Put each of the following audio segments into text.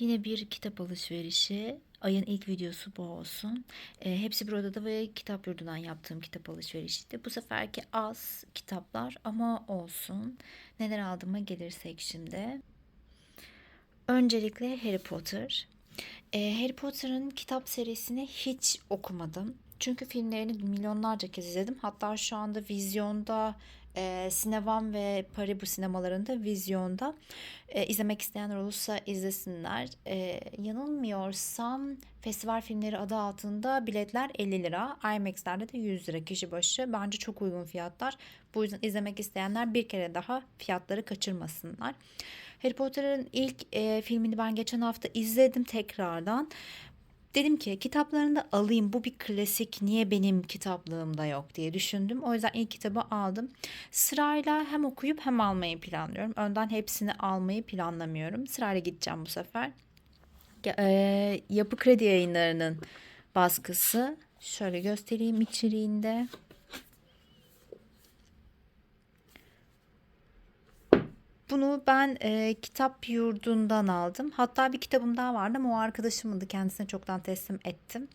Yine bir kitap alışverişi. Ayın ilk videosu bu olsun. E, hepsi burada da ve kitap yurdundan yaptığım kitap alışverişiydi. Bu seferki az kitaplar ama olsun. Neler aldığıma gelirsek şimdi. Öncelikle Harry Potter. E, Harry Potter'ın kitap serisini hiç okumadım. Çünkü filmlerini milyonlarca kez izledim. Hatta şu anda vizyonda e, Sinevam ve Paribu sinemalarında vizyonda e, izlemek isteyenler olursa izlesinler. E, yanılmıyorsam festival filmleri adı altında biletler 50 lira. IMAX'lerde de 100 lira kişi başı. Bence çok uygun fiyatlar. Bu yüzden izlemek isteyenler bir kere daha fiyatları kaçırmasınlar. Harry Potter'ın ilk e, filmini ben geçen hafta izledim tekrardan. Dedim ki kitaplarını da alayım. Bu bir klasik. Niye benim kitaplığımda yok diye düşündüm. O yüzden ilk kitabı aldım. Sırayla hem okuyup hem almayı planlıyorum. Önden hepsini almayı planlamıyorum. Sırayla gideceğim bu sefer. E, Yapı Kredi Yayınları'nın baskısı. Şöyle göstereyim içeriğinde. Bunu ben e, kitap yurdundan aldım. Hatta bir kitabım daha vardı ama o arkadaşımındı. Kendisine çoktan teslim ettim.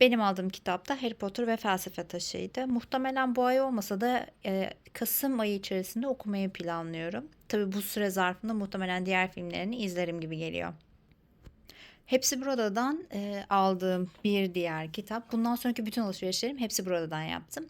Benim aldığım kitap da Harry Potter ve Felsefe Taşı'ydı. Muhtemelen bu ay olmasa da e, Kasım ayı içerisinde okumayı planlıyorum. Tabi bu süre zarfında muhtemelen diğer filmlerini izlerim gibi geliyor. Hepsi Burada'dan e, aldığım bir diğer kitap. Bundan sonraki bütün alışverişlerim hepsi Burada'dan yaptım.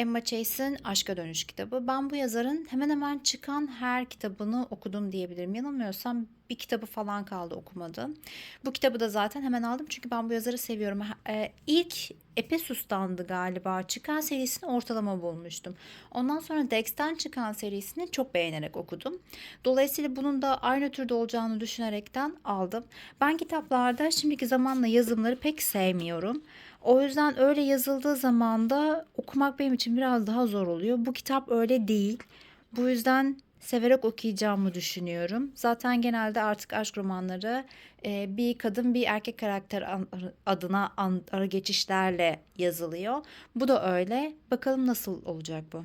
Emma Chase'in Aşka Dönüş kitabı. Ben bu yazarın hemen hemen çıkan her kitabını okudum diyebilirim. Yanılmıyorsam bir kitabı falan kaldı okumadım. Bu kitabı da zaten hemen aldım çünkü ben bu yazarı seviyorum. Ee, ilk Epesus'tandı galiba çıkan serisini ortalama bulmuştum. Ondan sonra Dex'ten çıkan serisini çok beğenerek okudum. Dolayısıyla bunun da aynı türde olacağını düşünerekten aldım. Ben kitaplarda şimdiki zamanla yazımları pek sevmiyorum. O yüzden öyle yazıldığı zaman da okumak benim için biraz daha zor oluyor. Bu kitap öyle değil. Bu yüzden severek okuyacağımı düşünüyorum. Zaten genelde artık aşk romanları e, bir kadın bir erkek karakter adına ara geçişlerle yazılıyor. Bu da öyle. Bakalım nasıl olacak bu.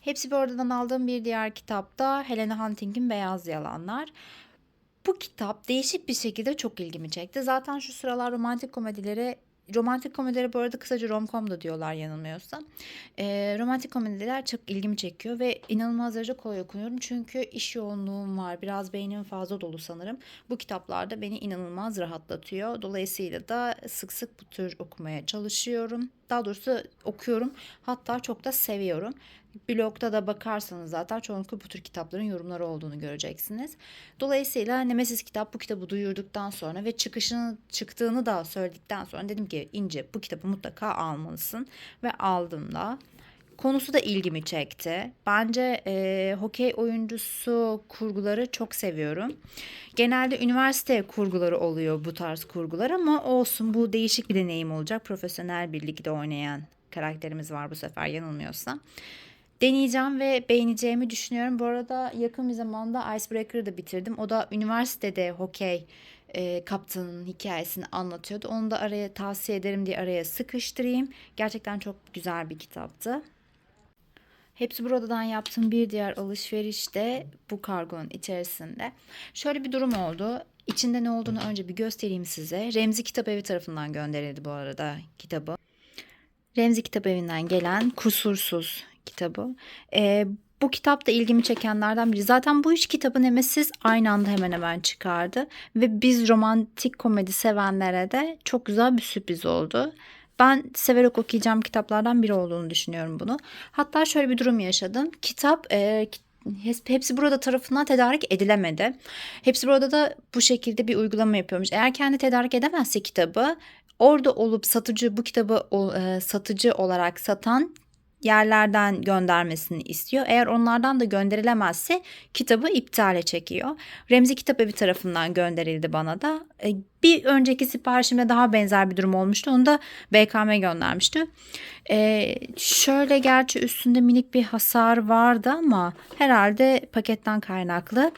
Hepsi bir oradan aldığım bir diğer kitap da Helena Hunting'in Beyaz Yalanlar. Bu kitap değişik bir şekilde çok ilgimi çekti. Zaten şu sıralar romantik komedilere romantik komedilere bu arada kısaca romcom da diyorlar yanılmıyorsam. E, romantik komediler çok ilgimi çekiyor ve inanılmaz derece kolay okunuyorum. Çünkü iş yoğunluğum var. Biraz beynim fazla dolu sanırım. Bu kitaplarda beni inanılmaz rahatlatıyor. Dolayısıyla da sık sık bu tür okumaya çalışıyorum. Daha doğrusu okuyorum. Hatta çok da seviyorum. Blogda da bakarsanız zaten çoğunlukla bu tür kitapların yorumları olduğunu göreceksiniz. Dolayısıyla Nemesis kitap bu kitabı duyurduktan sonra ve çıkışını çıktığını da söyledikten sonra dedim ki İnce bu kitabı mutlaka almalısın ve aldım da. Konusu da ilgimi çekti. Bence e, hokey oyuncusu kurguları çok seviyorum. Genelde üniversite kurguları oluyor bu tarz kurgular ama olsun bu değişik bir deneyim olacak. Profesyonel bir ligde oynayan karakterimiz var bu sefer yanılmıyorsam deneyeceğim ve beğeneceğimi düşünüyorum. Bu arada yakın bir zamanda Icebreaker'ı da bitirdim. O da üniversitede hokey e, kaptanın hikayesini anlatıyordu. Onu da araya tavsiye ederim diye araya sıkıştırayım. Gerçekten çok güzel bir kitaptı. Hepsi buradan yaptığım bir diğer alışveriş de bu kargonun içerisinde. Şöyle bir durum oldu. İçinde ne olduğunu önce bir göstereyim size. Remzi Kitap Evi tarafından gönderildi bu arada kitabı. Remzi Kitap Evi'nden gelen Kusursuz kitabı. E, bu kitap da ilgimi çekenlerden biri. Zaten bu üç kitabın Nemesis aynı anda hemen hemen çıkardı. Ve biz romantik komedi sevenlere de çok güzel bir sürpriz oldu. Ben severek okuyacağım kitaplardan biri olduğunu düşünüyorum bunu. Hatta şöyle bir durum yaşadım. Kitap e, hepsi burada tarafından tedarik edilemedi. Hepsi burada da bu şekilde bir uygulama yapıyormuş. Eğer kendi tedarik edemezse kitabı orada olup satıcı bu kitabı satıcı olarak satan yerlerden göndermesini istiyor. Eğer onlardan da gönderilemezse kitabı iptale çekiyor. Remzi Kitap Evi tarafından gönderildi bana da. E, bir önceki siparişimde daha benzer bir durum olmuştu. Onu da BKM göndermişti. Ee, şöyle gerçi üstünde minik bir hasar vardı ama herhalde paketten kaynaklı.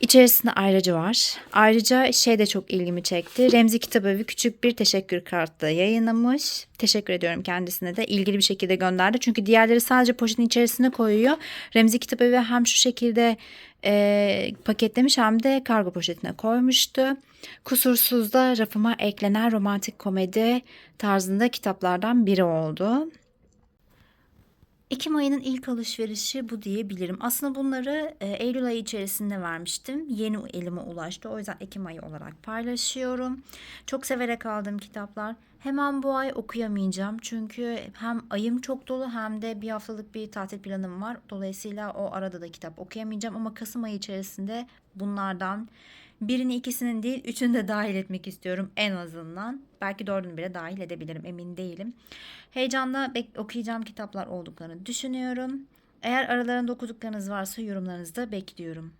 İçerisinde ayrıcı var. Ayrıca şey de çok ilgimi çekti. Remzi Kitabevi küçük bir teşekkür kartı yayınlamış. Teşekkür ediyorum kendisine de. ilgili bir şekilde gönderdi. Çünkü diğerleri sadece poşetin içerisine koyuyor. Remzi Kitabevi hem şu şekilde e, paketlemiş hem de kargo poşetine koymuştu. Kusursuz da rafıma eklenen romantik komedi tarzında kitaplardan biri oldu. Ekim ayının ilk alışverişi bu diyebilirim. Aslında bunları e, Eylül ayı içerisinde vermiştim. Yeni elime ulaştı. O yüzden Ekim ayı olarak paylaşıyorum. Çok severek aldığım kitaplar. Hemen bu ay okuyamayacağım. Çünkü hem ayım çok dolu hem de bir haftalık bir tatil planım var. Dolayısıyla o arada da kitap okuyamayacağım. Ama Kasım ayı içerisinde bunlardan birini ikisinin değil üçünü de dahil etmek istiyorum en azından. Belki dördünü bile dahil edebilirim emin değilim. Heyecanla okuyacağım kitaplar olduklarını düşünüyorum. Eğer aralarında okuduklarınız varsa yorumlarınızı da bekliyorum.